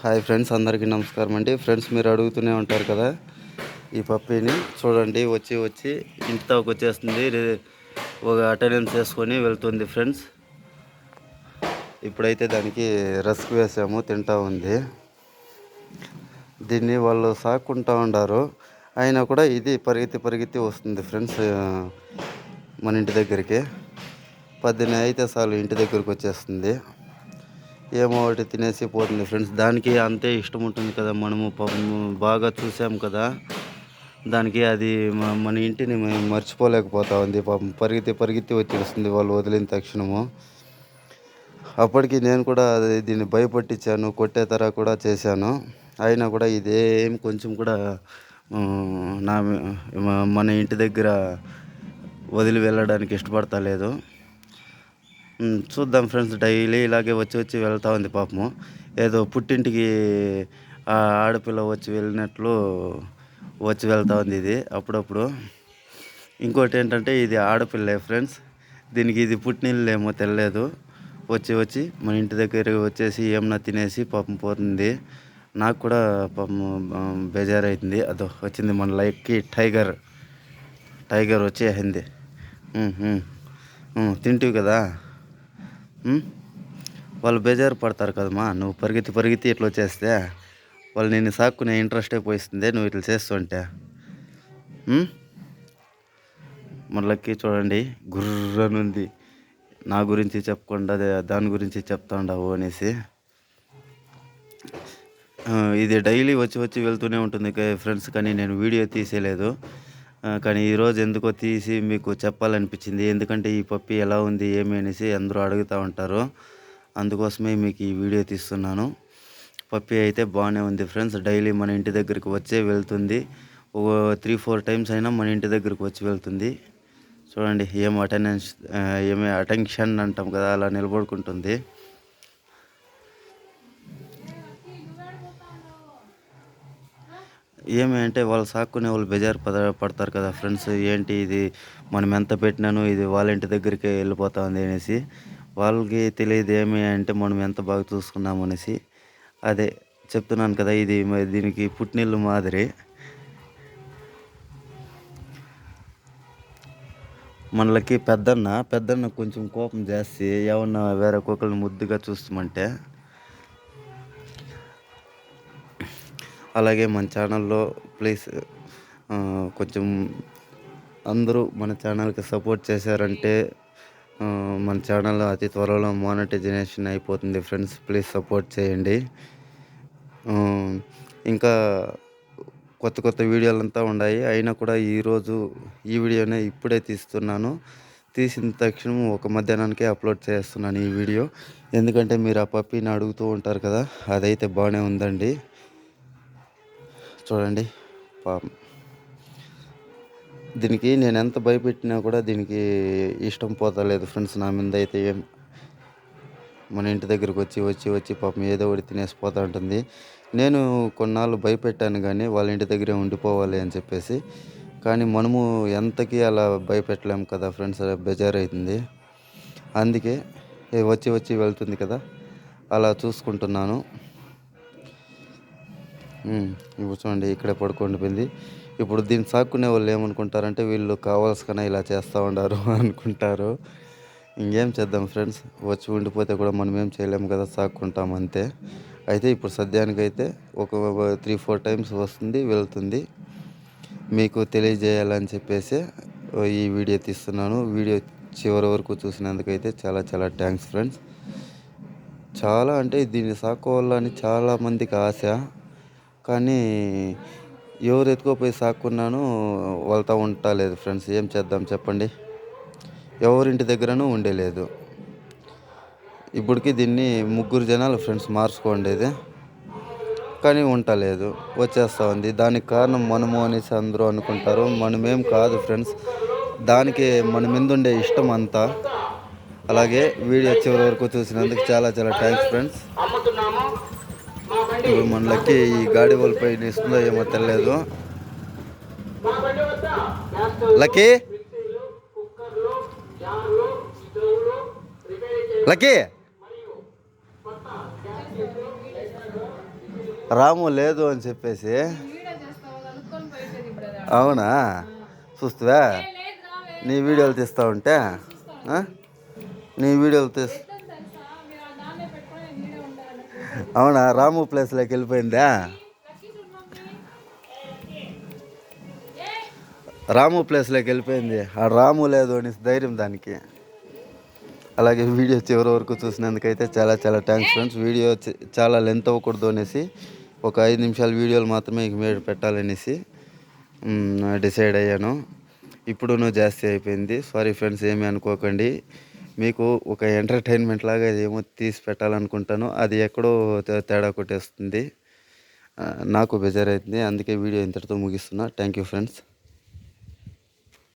Hi friends అందరికీ నమస్కారం అండి. ఫ్రెండ్స్ మీరు అడుగుతూనే ఉంటారు కదా ఈ పప్పీని. చూడండి వచ్చి వచ్చి ఇంటికి వచ్చేస్తుంది. ఒక అటెండెన్స్ చేసుకొని వెళ్తుంది ఫ్రెండ్స్. ఇప్పుడైతే దానికి రస్క్ వేసాము తింటా ఉంది. దీన్ని వాళ్ళు సాక్కుంటా ఉండారు. అయినా కూడా ఇది పరిగెత్తి పరిగెత్తి వస్తుంది ఫ్రెండ్స్ మన ఇంటి దగ్గరికి. పద్దెనిమిది అయితే చాలు ఇంటి దగ్గరికి వచ్చేస్తుంది. ఏమో ఒకటి తినేసి పోతుంది ఫ్రెండ్స్. దానికి అంతే ఇష్టం ఉంటుంది కదా మనము బాగా చూసాం కదా. దానికి అది మన ఇంటిని మేము మర్చిపోలేకపోతా ఉంది పాపం పరిగెత్తి పరిగెత్తి వచ్చేస్తుంది వాళ్ళు వదిలిన తక్షణము. అప్పటికి నేను కూడా దీన్ని భయపట్టించాను. కొట్టే తర కూడా చేశాను. అయినా కూడా ఇదేం కొంచెం కూడా నా మన ఇంటి దగ్గర వదిలి వెళ్ళడానికి ఇష్టపడతా లేదు. చూద్దాం ఫ్రెండ్స్ డైలీ ఇలాగే వచ్చి వచ్చి వెళ్తా ఉంది పాపము. ఏదో పుట్టింటికి ఆడపిల్ల వచ్చి వెళ్ళినట్లు వచ్చి వెళ్తా ఉంది ఇది అప్పుడప్పుడు. ఇంకోటి ఏంటంటే ఇది ఆడపిల్లే ఫ్రెండ్స్. దీనికి ఇది పుట్టినిల్లు తెలియదు. వచ్చి వచ్చి మన ఇంటి దగ్గర వచ్చేసి ఏమన్నా తినేసి పాపం పోతుంది. నాకు కూడా పాపం ఆ, బేజారైతుంది. అదో వచ్చింది మన లైక్కి టైగర్. టైగర్ వచ్చేసింది తింటివి కదా? వాళ్ళు బేజారు పడతారు కదమ్మా. నువ్వు పరిగెత్తి పరిగెత్తి ఇట్లా వచ్చేస్తే వాళ్ళు నేను సాక్కునే ఇంట్రెస్టే పోయిస్తుంది నువ్వు ఇట్లా చేస్తుంటే. మళ్ళీ చూడండి గుర్రనుంది. నా గురించి చెప్పకుండా దాని గురించి చెప్తాండవు అనేసి. ఇది డైలీ వచ్చి వచ్చి వెళ్తూనే ఉంటుంది ఫ్రెండ్స్ కానీ నేను వీడియో తీసేయలేదు. కానీ ఈరోజు ఎందుకో తీసి మీకు చెప్పాలనిపించింది. ఎందుకంటే ఈ పప్పి ఎలా ఉంది ఏమి అనేసి అందరూ అడుగుతూ ఉంటారు. అందుకోసమే మీకు ఈ వీడియో తీస్తున్నాను. పప్పి అయితే బాగానే ఉంది ఫ్రెండ్స్. డైలీ మన ఇంటి దగ్గరికి వచ్చే వెళ్తుంది. ఒక త్రీ ఫోర్ టైమ్స్ అయినా మన ఇంటి దగ్గరికి వచ్చి వెళ్తుంది. చూడండి ఏం అటెండెన్స్ ఏమి అటెన్షన్ అంటాం కదా అలా నిలబడుకుంటుంది. ఏమి అంటే వాళ్ళు సాక్కునే వాళ్ళు బెజారు పద పడతారు కదా ఫ్రెండ్స్. ఏంటి ఇది మనం ఎంత పెట్టినాను ఇది వాళ్ళ ఇంటి దగ్గరికే వెళ్ళిపోతా ఉంది అనేసి. వాళ్ళకి తెలియదు ఏమి అంటే మనం ఎంత బాగా చూసుకున్నాము అనేసి. అదే చెప్తున్నాను కదా ఇది దీనికి పుట్టినిల్లు మాదిరి. మనలకి పెద్దన్న పెద్దన్న కొంచెం కోపం జాస్తి. ఏమన్నా వేరే కుక్కల్ని ముద్దుగా చూస్తామంటే అలాగే మన ఛానల్లో ప్లీజ్ కొంచెం అందరూ మన ఛానల్కి సపోర్ట్ చేశారంటే మన ఛానల్ అతి త్వరలో మానిటైజేషన్ అయిపోతుంది ఫ్రెండ్స్. ప్లీజ్ సపోర్ట్ చేయండి. ఇంకా కొత్త కొత్త వీడియోలు అంతా ఉన్నాయి. అయినా కూడా ఈరోజు ఈ వీడియోనే ఇప్పుడే తీస్తున్నాను. తీసిన తక్షణం ఒక మధ్యాహ్నానికే అప్లోడ్ చేస్తున్నాను ఈ వీడియో. ఎందుకంటే మీరు ఆ పప్పిని అడుగుతూ ఉంటారు కదా అదైతే బాగానే ఉందండి. చూడండి పాపం. దీనికి నేను ఎంత భయపెట్టినా కూడా దీనికి ఇష్టం పోతలేదు ఫ్రెండ్స్ నా మీద అయితే. ఏం మన ఇంటి దగ్గరికి వచ్చి వచ్చి వచ్చి పాపం ఏదో ఒకటి తినేసిపోతూ ఉంటుంది. నేను కొన్నాళ్ళు భయపెట్టాను కానీ వాళ్ళ ఇంటి దగ్గరే ఉండిపోవాలి అని చెప్పేసి. కానీ మనము ఎంతకి అలా భయపెట్టలేము కదా ఫ్రెండ్స్ బెజారైతుంది. అందుకే వచ్చి వచ్చి వెళ్తుంది కదా అలా చూసుకుంటున్నాను. ఇప్పుడు చూడండి ఇక్కడే పడుకుండిపోయింది ఇప్పుడు దీన్ని సాక్కునే వాళ్ళు ఏమనుకుంటారంటే వీళ్ళు కావాల్సిన ఇలా చేస్తూ ఉండారు అనుకుంటారు. ఇంకేం చేద్దాం ఫ్రెండ్స్? వచ్చి ఉండిపోతే కూడా మనం ఏం చేయలేము కదా సాక్కుంటాం అంతే. అయితే ఇప్పుడు సద్యానికైతే ఒక త్రీ ఫోర్ టైమ్స్ వస్తుంది వెళ్తుంది. మీకు తెలియజేయాలని చెప్పేసి ఈ వీడియో తీస్తున్నాను. వీడియో చివరి వరకు చూసినందుకైతే చాలా చాలా థ్యాంక్స్ ఫ్రెండ్స్. చాలా అంటే దీన్ని సాకోవాలని చాలా మందికి ఆశ. కానీ ఎవరు ఎత్తుకోపోయి సాక్కున్నాను వాళ్ళతో ఉండలేదు ఫ్రెండ్స్. ఏం చేద్దాం చెప్పండి? ఎవరింటి దగ్గరనూ ఉండేలేదు ఇప్పటికి దీన్ని ముగ్గురు జనాలు ఫ్రెండ్స్ మార్చుకోండేది కానీ ఉండలేదు వచ్చేస్తూ ఉంది. దానికి కారణం మనము అనేసి అందరూ అనుకుంటారు. మనమేం కాదు ఫ్రెండ్స్. దానికి మన మీద ఉండే ఇష్టం అంతా. అలాగే వీడియో చివరి వరకు చూసినందుకు చాలా చాలా థ్యాంక్స్ ఫ్రెండ్స్. ఇప్పుడు మన లక్కీ ఈ గాడి వాళ్ళపై ఇస్తుందో ఏమో తెలియదు లక్కీ? లక్కీ? రాము లేదు అని చెప్పేసి. అవునా? చూస్తావా? నీ వీడియోలు తీస్తా ఉంటే నీ వీడియోలు తీస్తా ఎట్లా తెలుసా మీరు ఆ దాన్నే పెట్టుకొని నేను వీడియో ఉండాలని అవునా? రాము ప్లేస్లోకి వెళ్ళిపోయిందా? రాము ప్లేస్లోకి వెళ్ళిపోయింది. ఆ రాము లేదు అని ధైర్యం దానికి. అలాగే వీడియో చివరి వరకు చూసినందుకైతే చాలా చాలా థ్యాంక్స్ ఫ్రెండ్స్ వీడియో చాలా లెంత్ అవ్వకూడదు అనేసి ఒక ఐదు నిమిషాల వీడియోలు మాత్రమే ఇక మీద పెట్టాలనేసి డిసైడ్ అయ్యాను. ఇప్పుడు నువ్వు జాస్తి అయిపోయింది. సారీ ఫ్రెండ్స్ ఏమీ అనుకోకండి. మీకు ఒక ఎంటర్టైన్మెంట్ లాగా ఏమో తీసి పెట్టాలనుకుంటాను. అది ఎక్కడో తే- తేడా కొట్టేస్తుంది. నాకు బెజార్ అవుతుంది అందుకే వీడియో ఇంతటితో ముగిస్తున్నా. Thank you friends